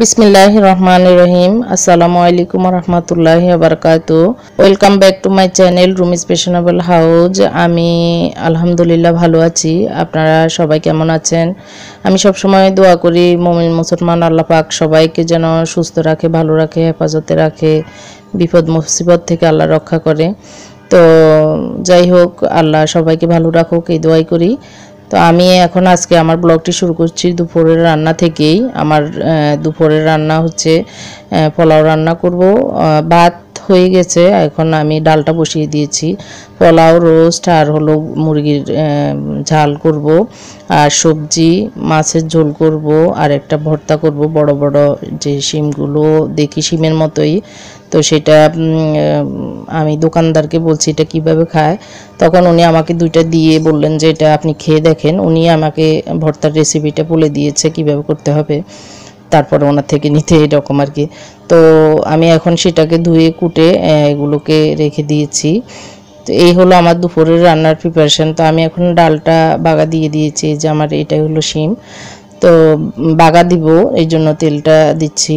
বিসমিল্লাহ রহমান রহিম আসসালামু আলাইকুম রহমতুল্লাহ বারকাত welcome back to my channel Rumi's fashionable house আমি আলহামদুলিল্লাহ ভালো আছি। আপনারা সবাই কেমন আছেন? আমি সবসময় দোয়া করি মোমিন মুসলমান, আল্লাহ পাক সবাইকে যেন সুস্থ রাখে, ভালো রাখে, হেফাজতে রাখে, বিপদ মুসিবত থেকে আল্লাহ রক্ষা করে। তো যাই হোক, আল্লাহ সবাইকে ভালো রাখুক, এই দোয়াই করি। তো আমি এখন আজকে আমার ব্লগটি শুরু করছি দুপুরের রান্না থেকেই। আমার দুপুরের রান্না হচ্ছে পোলাও রান্না করব। ভাত হয়ে গেছে, এখন আমি ডালটা বসিয়ে দিয়েছি। পোলাও, রোস্ট আর হলো মুরগির ঝাল করব। আর সবজি, মাছের ঝোল করব। আর একটা ভর্তা করব, বড় বড় যে শিমগুলো দেখি, শিমের মতোই। তো সেটা আমি দোকানদারকে বলছি, এটা কীভাবে খায়? তখন উনি আমাকে দুইটা দিয়ে বললেন যে, এটা আপনি খেয়ে দেখেন। উনি আমাকে ভর্তার রেসিপিটা বলে দিয়েছে, কীভাবে করতে হবে? তারপরে ওনার থেকে নিতে এরকম আর কি। তো আমি এখন সেটাকে ধুয়ে, কুটে এগুলোকে রেখে দিয়েছি। তো এই হলো আমার দুপুরের রান্নার প্রিপারেশন তো আমি এখন ডালটা বাগা দিয়ে দিয়েছি যে আমার এটাই হলো শিম। তো বাগা দিব, এই জন্য তেলটা দিচ্ছি,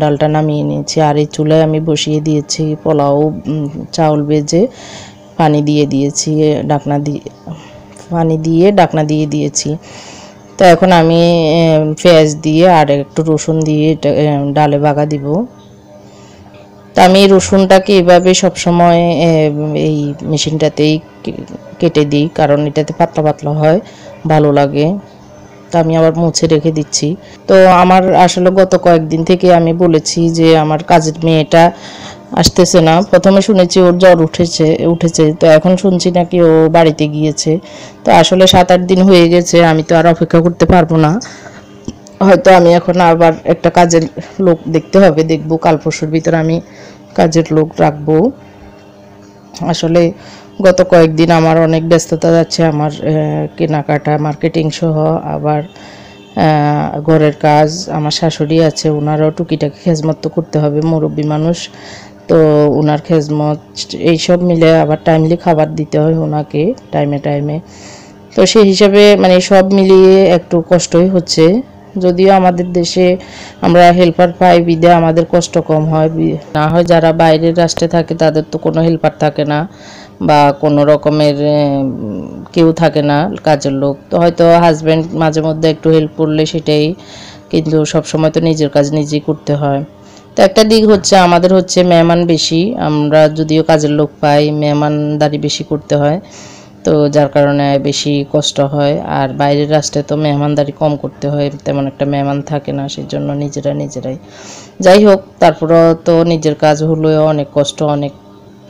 ডালটা নামিয়ে নিয়েছি। আর এই চুলায় আমি বসিয়ে দিয়েছি পোলাও চাউল ভেজে পানি দিয়ে দিয়েছি ডাকনা দিয়ে, পানি দিয়ে ডাকনা দিয়ে দিয়েছি। তো এখন আমি পেঁয়াজ দিয়ে আর একটু রসুন দিয়ে ডালে বাগা দিব। তা আমি রসুনটাকে এভাবে সবসময় এই মেশিনটাতেই কেটে দিই, কারণ এটাতে পাতলা পাতলা হয়, ভালো লাগে। তা আমি আবার মুছে রেখে দিচ্ছি। তো আমার আসলে গত কয়েকদিন থেকে আমি বলেছি যে আমার কাজের মেয়েটা আসতেছে না। প্রথমে শুনেছি ওর জ্বর উঠেছে উঠেছে। তো এখন শুনছি নাকি ও বাড়িতে গিয়েছে। তো আসলে সাত আট দিন হয়ে গেছে, আমি তো আর অপেক্ষা করতে পারব না। হয়তো আমি এখন আবার একটা কাজের লোক দেখতে হবে, দেখব। কাল পরশুর ভিতরে আমি কাজের লোক রাখব। আসলে গত কয়েকদিন আমার অনেক ব্যস্ততা যাচ্ছে, আমার কেনাকাটা মার্কেটিং সহ, আবার ঘরের কাজ, আমার শাশুড়ি আছে ওনারও টুকিটাকি খেজমত তো করতে হবে, মুরব্বী মানুষ। তো ওনার খেজমত, এইসব মিলে আবার টাইমলি খাবার দিতে হয় ওনাকে টাইমে টাইমে তো সেই হিসাবে মানে সব মিলিয়ে একটু কষ্টই হচ্ছে। যদিও আমাদের দেশে আমরা হেল্পার পাই বিদে আমাদের কষ্ট কম হয় না হয় যারা বাইরের রাষ্ট্রে থাকে তাদের তো কোনো হেল্পার থাকে না। বা কোনো রকমের কেউ থাকে না কাজের লোক। তো হয়তো হাজব্যান্ড মাঝে মধ্যে একটু হেল্প করলে সেটাই, কিন্তু সব সময় তো নিজের কাজ নিজেই করতে হয়। তো একটা দিক হচ্ছে, আমাদের হচ্ছে মেহমান বেশি। আমরা যদিও কাজের লোক পাই, মেহমানদারি বেশি করতে হয়। তো যার কারণে বেশি কষ্ট হয়। আর বাইরের রাষ্ট্রে তো মেহমানদারি কম করতে হয়, তেমন একটা মেহমান থাকে না সেই জন্য নিজেরা নিজেরাই। যাই হোক, তারপরেও তো নিজের কাজ হলেও অনেক কষ্ট, অনেক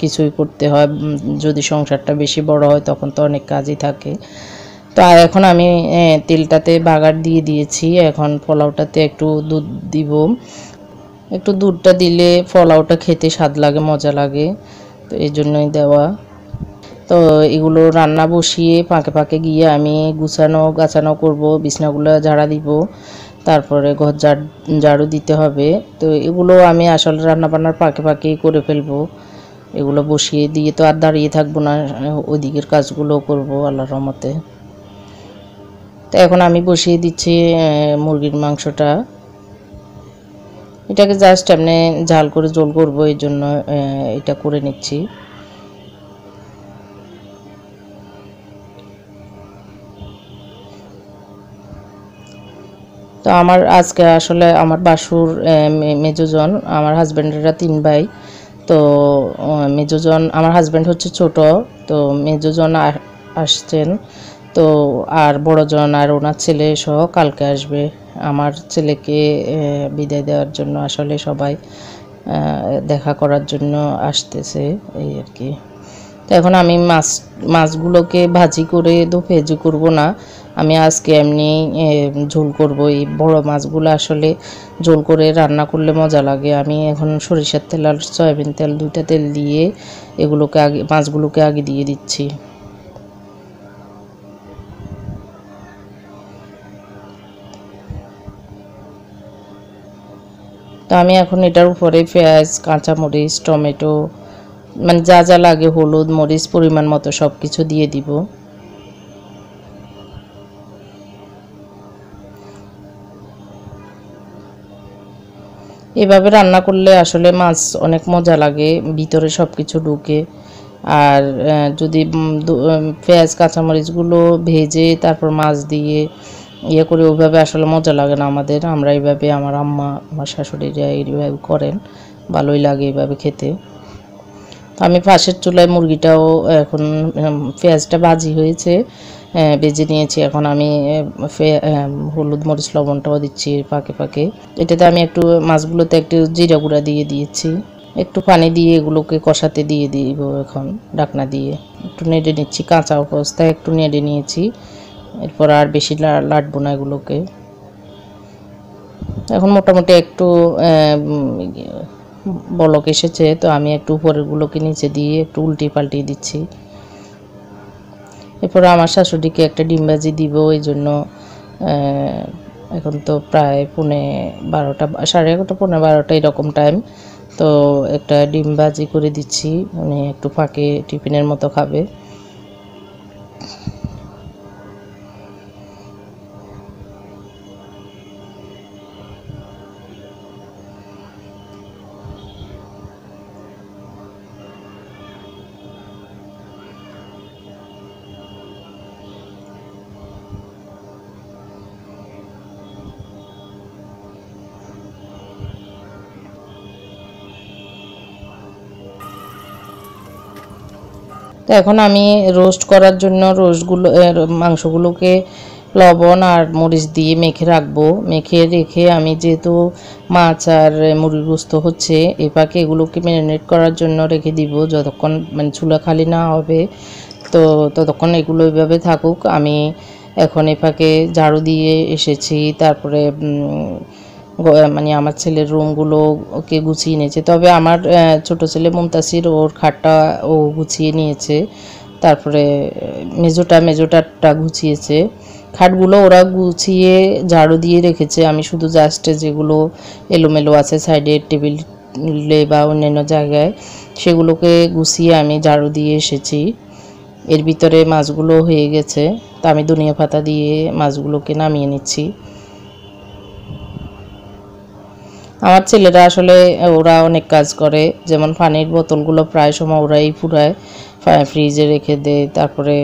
কিছুই করতে হয়। যদি সংসারটা বেশি বড় হয় তখন তো অনেক কাজই থাকে। তো এখন আমি তেলটাতে বাগার দিয়ে দিয়েছি। এখন পোলাওটাতে একটু দুধ দিব। একটু দুধটা দিলে পোলাওটা খেতে স্বাদ লাগে, মজা লাগে। তো এই জন্যই দেওয়া। তো এগুলো রান্না বসিয়ে পাকে পাকে গিয়ে আমি গুছানো, গাছানো করব, বিছনাগুলো ঝাড়া দিব। তারপরে ঘর ঝাড়, ঝাড়ু দিতে হবে। তো এগুলো আমি আসলে রান্না বান্নার পাকে পাকেই করে ফেলব। এগুলো বসিয়ে দিয়ে তো আর দাঁড়িয়ে থাকব না, ওইদিকের কাজগুলো করব আল্লাহর রহমতে। তো এখন আমি বসিয়ে দিচ্ছি মুরগির মাংসটা। এটাকে জাস্ট এমনি ঝাল করে জোল করব, এই জন্য এটা করে নিচ্ছি। তো আমার আজকে আসলে আমার বাসুর মেজোজন, আমার হাজব্যান্ডেরা তিন ভাই। তো মেজোজন, আমার হাজব্যান্ড হচ্ছে ছোট, তো মেজোজন আসছেন, তো আর বড়জন আর ওনার ছেলে সহ কালকে আসবে। আমার ছেলেকে বিদায় দেওয়ার জন্য আসলে সবাই দেখা করার জন্য আসতেছে, এই আর কি। তো এখন আমি মাছ, মাছগুলোকে ভাজি করে তো ভেজি করব না। আমি আজকে এমনি ঝোল করব। এই বড় মাছগুলো আসলে ঝোল করে রান্না করলে মজা লাগে। আমি এখন সরিষার তেল আর সয়াবিন তেল দুইটা তেল দিয়ে এগুলোকে আগে, মাছগুলোকে আগে দিয়ে দিচ্ছি। তো আমি এখন এটার উপরে পেঁয়াজ, কাঁচামরিচ, টমেটো মানে যা যা লাগে, হলুদ, মরিচ, পরিমাণ মতো সব কিছু দিয়ে দিব। এভাবে রান্না করলে আসলে মাছ অনেক মজা লাগে, ভিতরে সব কিছু ঢুকে। আর যদি পেঁয়াজ, কাঁচামরিচগুলো ভেজে তারপর মাছ দিয়ে ইয়ে করে ওইভাবে আসলে মজা লাগে না আমাদের। আমরা এইভাবে আমার আম্মা, আমার শাশুড়িরা এইভাবে করেন, ভালোই লাগে এইভাবে খেতে। তো আমি পাশের চুলায় মুরগিটাও এখন পেঁয়াজটা ভাজি হয়েছে। ভেজে নিয়েছি। এখন আমি হলুদ মরিচ, লবণটাও দিচ্ছি পাকে পাকে এটাতে আমি একটু মাছগুলোতে একটু জিরা গুঁড়া দিয়ে দিয়েছি। একটু পানি দিয়ে এগুলোকে কষাতে দিয়ে দিব এখন ডাকনা দিয়ে। একটু নেড়ে নিচ্ছি, কাঁচা অবস্থায় একটু নেড়ে নিয়েছি। এরপর আর বেশি লাটবো না এগুলোকে। এখন মোটামুটি একটু বলক এসেছে, তো আমি একটু উপরেরগুলোকে নিচে দিয়ে একটু উল্টি পাল্টিয়ে দিচ্ছি। এরপরে আমার শাশুড়িকে একটা ডিম ভাজি দিব, এই জন্য এখন তো প্রায় পৌনে বারোটা, সাড়ে এগারোটা, পৌনে বারোটা এরকম টাইম তো একটা ডিম ভাজি করে দিচ্ছি মানে একটু ফাঁকে টিফিনের মতো খাবে। এখন আমি রোস্ট করার জন্য রোস্টগুলো মাংসগুলোকে লবণ আর মরিচ দিয়ে মেখে রাখব। মেখে রেখে আমি যেহেতু মাছ আর মুরগির গোস্ত হচ্ছে, এ পাকে এগুলোকে ম্যারিনেট করার জন্য রেখে দিব। যতক্ষণ মানে চুলা খালি না হবে, তো ততক্ষণ এগুলো এইভাবে থাকুক। আমি এখন এ ফাঁকে ঝাড়ু দিয়ে এসেছি, তারপরে মানে আমার ছেলের রুমগুলো ওকে গুছিয়ে নিয়েছে। তবে আমার ছোট ছেলে মুমতাসির ওর খাটটা ও গুছিয়ে নিয়েছে। তারপরে মেজোটা মেজোটারটা গুছিয়েছে। খাটগুলো ওরা গুছিয়ে ঝাড়ু দিয়ে রেখেছে। আমি শুধু জাস্ট যেগুলো এলোমেলো আছে সাইডে টেবিলে বা অন্যান্য জায়গায়, সেগুলোকে গুছিয়ে আমি ঝাড়ু দিয়ে এসেছি। এর ভিতরে মাছগুলো হয়ে গেছে। তা আমি ধনিয়া পাতা দিয়ে মাছগুলোকে নামিয়ে নিচ্ছি। আমার ছেলেরা আসলে, ওরা অনেক কাজ করে। যেমন পানির বোতলগুলো প্রায় সময় ওরাই ফুরায় ফ্রিজে রেখে দেয়। তারপরে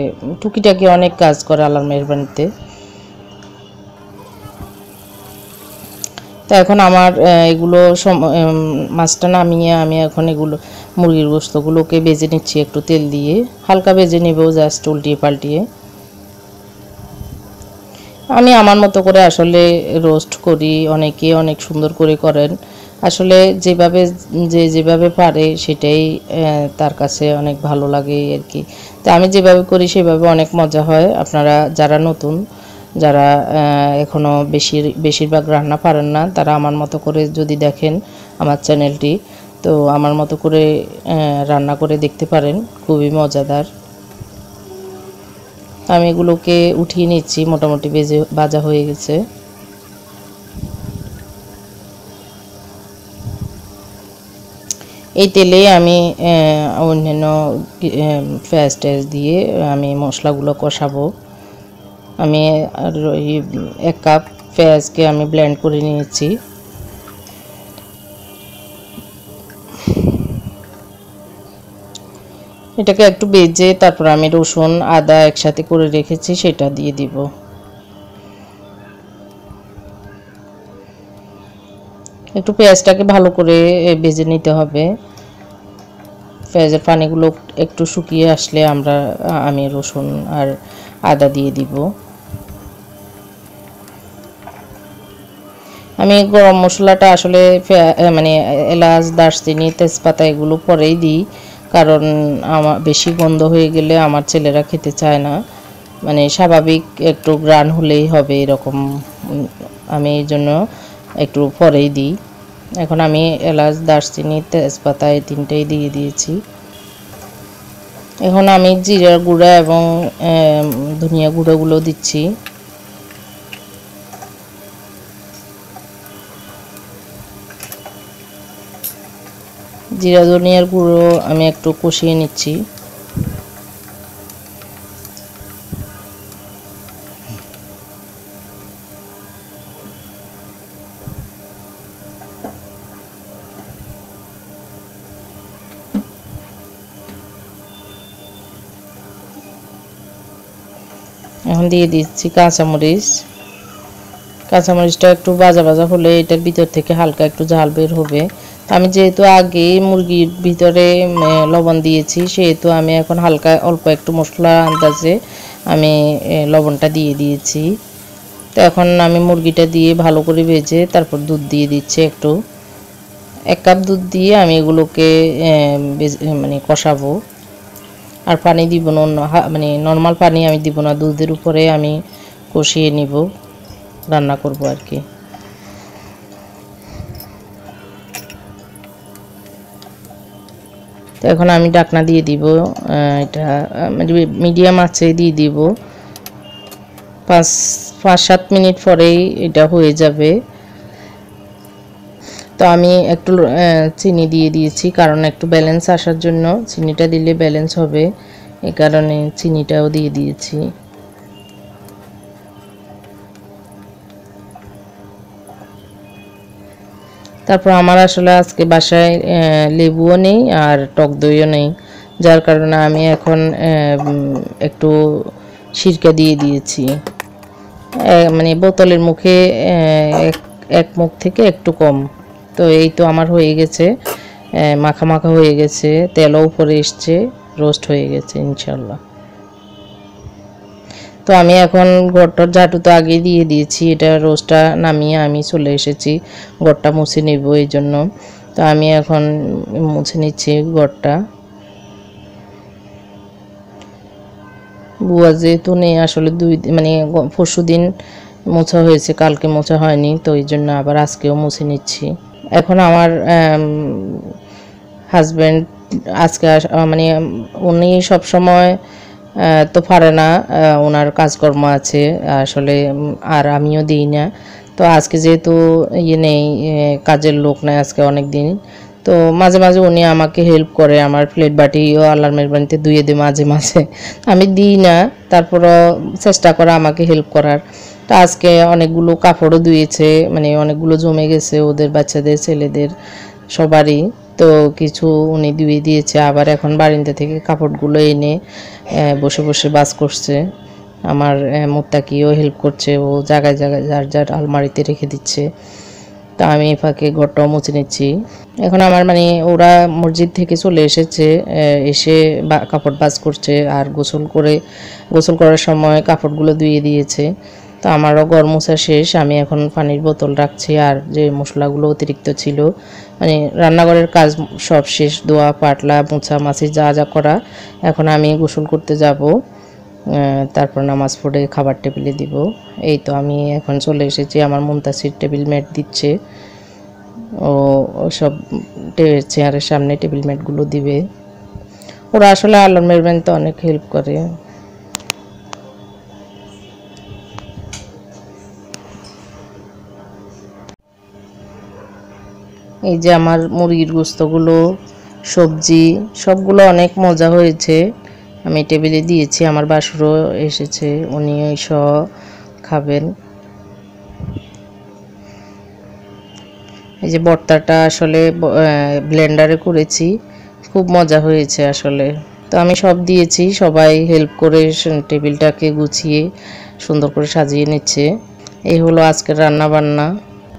টুকিটাকি অনেক কাজ করে আল্লাহর মেহরবানিতে। তো এখন আমার এগুলো মাছটা নামিয়ে আমি এখন এগুলো, মুরগির গোস্তগুলোকে বেজে নিচ্ছি একটু তেল দিয়ে। হালকা বেজে নেব জাস্ট উল্টিয়ে পাল্টিয়ে আমি আমার মতো করে আসলে রোস্ট করি অনেকে অনেক সুন্দর করে করেন। আসলে যেভাবে যে যেভাবে পারে সেটাই তার কাছে অনেক ভালো লাগে আর কি তো আমি যেভাবে করি সেভাবে অনেক মজা হয়। আপনারা যারা নতুন যারা আহ, এখনও বেশি বেশিরভাগ রান্না পারেন না তারা আমার মতো করে যদি দেখেন আমার চ্যানেলটি তো আমার মতো করে রান্না করে দেখতে পারেন। খুবই মজাদার। আমি এগুলোকে উঠিয়ে নিচ্ছি, মোটামুটি বেজে ভাজা হয়ে গেছে। এই তেলে আমি অন্যান্য পেঁয়াজ টেয়াজ দিয়ে আমি মশলাগুলো কষাবো। আমি আর ওই এক কাপ পেঁয়াজকে আমি ব্লেন্ড করে নিয়েছি। এটাকে একটু বেজে তারপর আমি রসুন, আদা একসাথে করে রেখেছি, সেটা দিয়ে দিব। একটু পেঁয়াজটাকে ভালো করে ভেজে নিতে হবে। পেঁয়াজের পানিগুলো একটু শুকিয়ে আসলে আমরা আমি রসুন আর আদা দিয়ে দিব। আমি গরম মশলাটা আসলে মানে এলাচ, দারচিনি, তেজপাতা এগুলো পরেই দিই। কারণ আমার বেশি গন্ধ হয়ে গেলে আমার ছেলেরা খেতে চায় না। মানে স্বাভাবিক একটু গ্রান হলেই হবে এরকম। আমি এই জন্য একটু পরেই দিই। এখন আমি এলাচ, দারচিনি, তেজপাতা এই তিনটেই দিয়ে দিয়েছি। এখন আমি জিরার গুঁড়া এবং ধনিয়া গুঁড়োগুলো দিচ্ছি। জিরা ধনিয়ার গুঁড়ো আমি একটু কষিয়ে নিচ্ছি। এখন দিয়ে দিচ্ছি কাঁচামরিচ। কাঁচামরিচটা একটু বাজা বাজা হলে এটার ভিতর থেকে হালকা একটু ঝাল বের হবে। আমি যেহেতু আগে মুরগির ভিতরে লবণ দিয়েছি, সেহেতু আমি এখন হালকা অল্প একটু মশলা আন্দাজে আমি লবণটা দিয়ে দিয়েছি। তো এখন আমি মুরগিটা দিয়ে ভালো করে ভেজে তারপর দুধ দিয়ে দিচ্ছি একটু। এক কাপ দুধ দিয়ে আমি এগুলোকে মানে কষাবো। আর পানি দিব না মানে নর্মাল পানি আমি দিব না, দুধের উপরে আমি কষিয়ে নিব, রান্না করব আর কি। তো এখন আমি ডাকনা দিয়ে দিব এটা মানে মিডিয়াম আছে দিয়ে দিব। পাঁচ পাঁচ, সাত মিনিট পরেই এটা হয়ে যাবে। তো আমি একটু চিনি দিয়ে দিয়েছি, কারণ একটু ব্যালেন্স আসার জন্য চিনিটা দিলে ব্যালেন্স হবে। এই কারণে চিনিটাও দিয়ে দিয়েছি। তারপর আমার আসলে আজকে বাসায় লেবুও নেই আর টক দইও নেই। যার কারণে আমি এখন একটু সিরকা দিয়ে দিয়েছি। মানে বোতলের মুখে এক মুখ থেকে একটু কম। তো এই তো আমার হয়ে গেছে। মাখা মাখা হয়ে গেছে। তেলও উপরে এসছে। রোস্ট হয়ে গেছে ইনশাল্লাহ তো আমি এখন ঘরটার ঝাঁটু তো আগে দিয়ে দিয়েছি, এটা রোজটা নামিয়ে আমি চলে এসেছি ঘরটা মুছে নিব এই জন্য। তো আমি এখন মুছে নিচ্ছি ঘরটা বুয়া যেহেতু নেই, আসলে দুই মানে পরশু দিন মোছা হয়েছে, কালকে মোছা হয়নি, তো এই জন্য আবার আজকেও মুছে নিচ্ছি। এখন আমার হাজব্যান্ড আজকে মানে উনি সব সময় তো পারে না ওনার কাজকর্ম আছে, আসলে আর আমিও দিই না। তো আজকে যেহেতু ইয়ে নেই কাজের লোক নাই আজকে অনেক দিন তো মাঝে মাঝে উনি আমাকে হেল্প করে, আমার প্লেট বাটিও আল্লাহর মেহরবানিতে ধুয়ে দিই মাঝে মাঝে। আমি দিই না, তারপরও চেষ্টা করে আমাকে হেল্প করার। তো আজকে অনেকগুলো কাপড়ও ধুয়েছে মানে অনেকগুলো জমে গেছে ওদের বাচ্চাদের, ছেলেদের, সবারই। তো কিছু উনি ধুয়ে দিয়েছে। আবার এখন বারিন্দা থেকে কাপড়গুলো এনে বসে বসে বাস করছে। আমার মোত্তাকিও হেল্প করছে। ও জায়গায় জায়গায় যার যার আলমারিতে রেখে দিচ্ছে। তা আমি এই ফাঁকে ঘরটাও মুছে নিচ্ছি। এখন আমার মানে ওরা মসজিদ থেকে চলে এসেছে এসে বা- কাপড় বাজ করছে আর গোসল করে, গোসল করার সময় কাপড়গুলো ধুয়ে দিয়েছে। তো আমারও ঘর শেষ। আমি এখন পানির বোতল রাখছি। আর যে মশলাগুলো অতিরিক্ত ছিল মানে রান্নাঘরের কাজ সব শেষ, দোয়া, পাটলা, মোছা, মাছি, যা যা করা, এখন আমি গোসল করতে যাব। তারপর নামাজ পড়ে খাবার টেবিলে দিব। এই তো আমি এখন চলে এসেছি, আমার মুমতাসির টেবিল ম্যাট দিচ্ছে। ও সব চেয়ারের সামনে টেবিল ম্যাটগুলো দিবে। ওরা আসলে আল্লাহ মেরবেন তো অনেক হেল্প করে। এই যে আমার মুরগির গোস্তগুলো, সবজি, সবগুলো অনেক মজা হয়েছে। আমি টেবিলে দিয়েছি, আমার বাসুরও এসেছে, উনি ওই সহ খাবেন। এই যে ভর্তাটা আসলে ব্লেন্ডারে করেছি, খুব মজা হয়েছে আসলে। তো আমি সব দিয়েছি, সবাই হেল্প করে টেবিলটাকে গুছিয়ে সুন্দর করে সাজিয়ে নিচ্ছে। এই হলো আজকের রান্না বান্না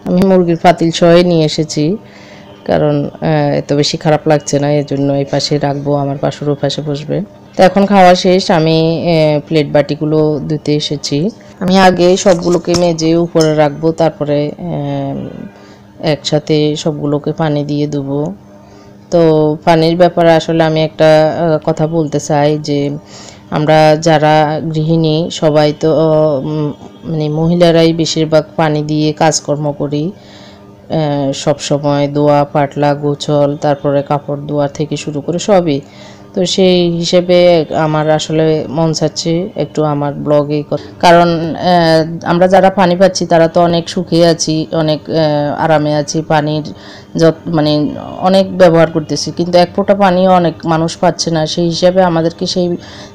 আমি মুরগির পাতিল সহে নিয়ে এসেছি, কারণ এত বেশি খারাপ লাগছে না এই জন্য এই পাশে রাখব, আমার পাশের ও পাশে বসবে। তো এখন খাওয়া শেষ, আমি প্লেট বাটিগুলো ধুতে এসেছি। আমি আগে সবগুলোকে মেজে উপরে রাখব, তারপরে একসাথে সবগুলোকে পানি দিয়ে দেবো তো পানির ব্যাপারে আসলে আমি একটা কথা বলতে চাই যে আমরা যারা গৃহিণী, সবাই তো মানে মহিলারাই বেশিরভাগ পানি দিয়ে কাজকর্ম করি। সব সময় দোয়া, পাটলা, গোছল, তারপরে কাপড় দোয়া থেকে শুরু করে সবই। তো সেই হিসেবে আমার আসলে মন চাচ্ছে একটু আমার ব্লগে কারণ আমরা যারা পানি পাচ্ছি, তারা তো অনেক সুখে আছি, অনেক আরামে আছি, পানির যত মানে অনেক ব্যবহার করতেছি। কিন্তু এক ফোঁটা পানিও অনেক মানুষ পাচ্ছে না। সেই হিসাবে আমাদেরকে সেই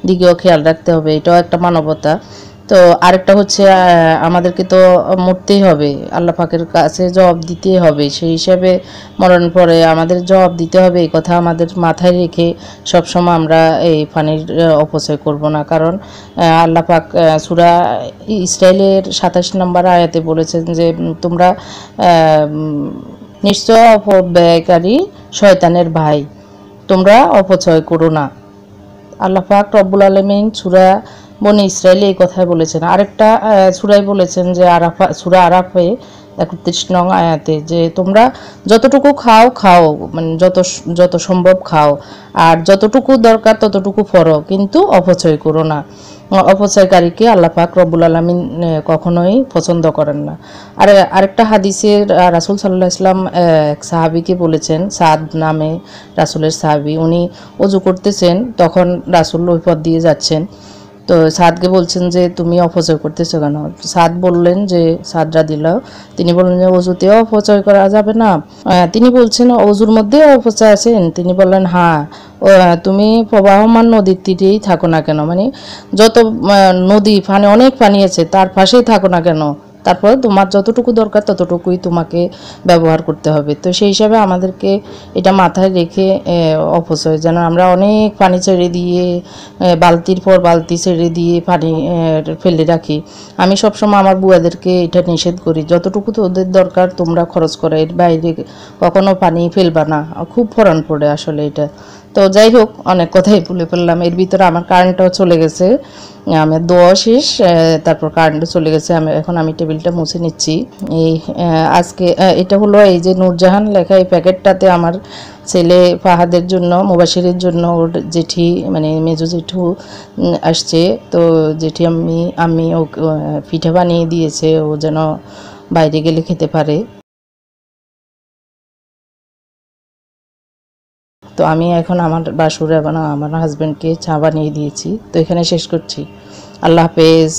দিকেও খেয়াল রাখতে হবে। এটাও একটা মানবতা। তো আরেকটা হচ্ছে আমাদেরকে তো মরতেই হবে। আল্লাহ পাকের কাছে জবাব দিতেই হবে। সেই হিসাবে মরণ পরে আমাদের জবাব দিতে হবে। এই কথা আমাদের মাথায় রেখে সবসময় আমরা এই পানির অপচয় করব না। কারণ আল্লাহ পাক সূরা ইসরায়েলের সাতাশ নম্বর আয়াতে বলেছেন যে তোমরা নিশ্চয় অপব্যয়কারী শয়তানের ভাই। তোমরা অপচয় করো না। আল্লাহ পাক রব্বুল আলমিন সুরা বনি ইসরায়েলে এই কথাই বলেছেন। আরেকটা সুরাই বলেছেন যে আরাফা, সুরা আরাফে একত্রিশ নং আয়াতে যে তোমরা যতটুকু খাও খাও মানে যত যত সম্ভব খাও। আর যতটুকু দরকার ততটুকু ফরো কিন্তু অপচয় করো না। অপচয়কারীকে আল্লাহ পাক রব্বুল আলমিন কখনোই পছন্দ করেন না। আর, আরেকটা হাদিসের রাসূল সাল্লাহ ইসলাম এক সাহাবিকে বলেছেন, সাদ নামে রাসূলের সাহাবি, উনি অজু করতেছেন, তখন রাসূল ওই পথ দিয়ে যাচ্ছেন। তো সাদকে বলছেন যে, তুমি অপচয় করতেছো কেন? সাদ বললেন যে, সাদরা দিল। তিনি বললেন যে অজুতেও অপচয় করা যাবে না। তিনি বলছেন, অজুর মধ্যে অপচয় আছেন তিনি বললেন হ্যাঁ। তুমি প্রবাহমান নদীর তীরেই থাকো না কেন? মানে যত নদী, পানি, অনেক পানি আছে, তার পাশেই থাকো না কেন? তারপর তোমার যতটুকু দরকার ততটুকুই তোমাকে ব্যবহার করতে হবে। তো সেই হিসাবে আমাদেরকে এটা মাথায় রেখে অপচয় যেন আমরা অনেক পানি ছেড়ে দিয়ে বালতির পর বালতি ছেড়ে দিয়ে পানি ফেলে রাখি। আমি সবসময় আমার বুয়াদেরকে এটা নিষেধ করি, যতটুকু তোদের দরকার তোমরা খরচ করো এর বাইরে কখনো পানি ফেলবা না। খুব ফরান পড়ে আসলে এটা। তো যাই হোক, অনেক কথাই বলে ফেললাম এর ভিতরে আমার কারেন্টটাও চলে গেছে। আমার দোয়া শেষ তারপর কারেন্টও চলে গেছে। আমি এখন আমি টেবিলটা মুছে নিচ্ছি। এই আজকে এটা হলো এই যে নূরজাহান লেখা এই প্যাকেটটাতে আমার ছেলে ফাহাদের জন্য মুবাসিরের জন্য ওর জেঠি মানে মেজো জেঠু আসছে। তো জেঠি আমি আমি ও, পিঠা বানিয়ে দিয়েছে। ও যেন বাইরে গেলে খেতে পারে। তো আমি এখন আমার বাসুর এবং আমার হাজব্যান্ডকে চা বানিয়ে দিয়েছি। তো এখানে শেষ করছি। আল্লাহ হাফেজ।